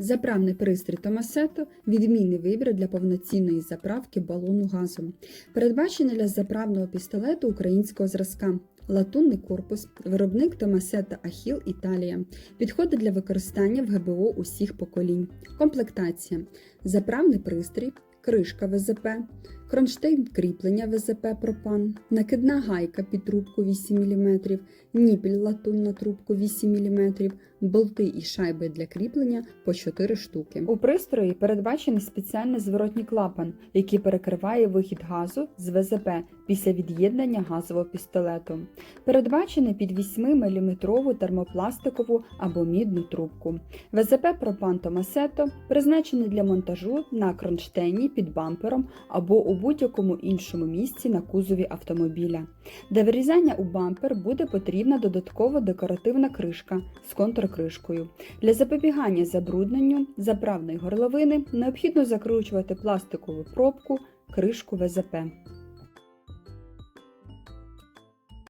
Заправний пристрій Томасето відмінний вибір для повноцінної заправки балону газу. Передбачений для заправного пістолету українського зразка. Латунний корпус, виробник Томасета Ахіл Італія. Підходить для використання в ГБО усіх поколінь. Комплектація: заправний пристрій, кришка ВЗП, кронштейн кріплення ВЗП пропан, накидна гайка під трубку 8 мм, ніпіль латунь на трубку 8 мм, болти і шайби для кріплення по 4 штуки. У пристрої передбачений спеціальний зворотній клапан, який перекриває вихід газу з ВЗП після від'єднання газового пістолету. Передбачений під 8-мм термопластикову або мідну трубку. ВЗП пропан Томасето призначений для монтажу на кронштейні під бампером або у будь-якому іншому місці на кузові автомобіля. Для вирізання у бампер буде потрібна додаткова декоративна кришка з контркришкою. Для запобігання забрудненню заправної горловини необхідно закручувати пластикову пробку кришку ВЗП.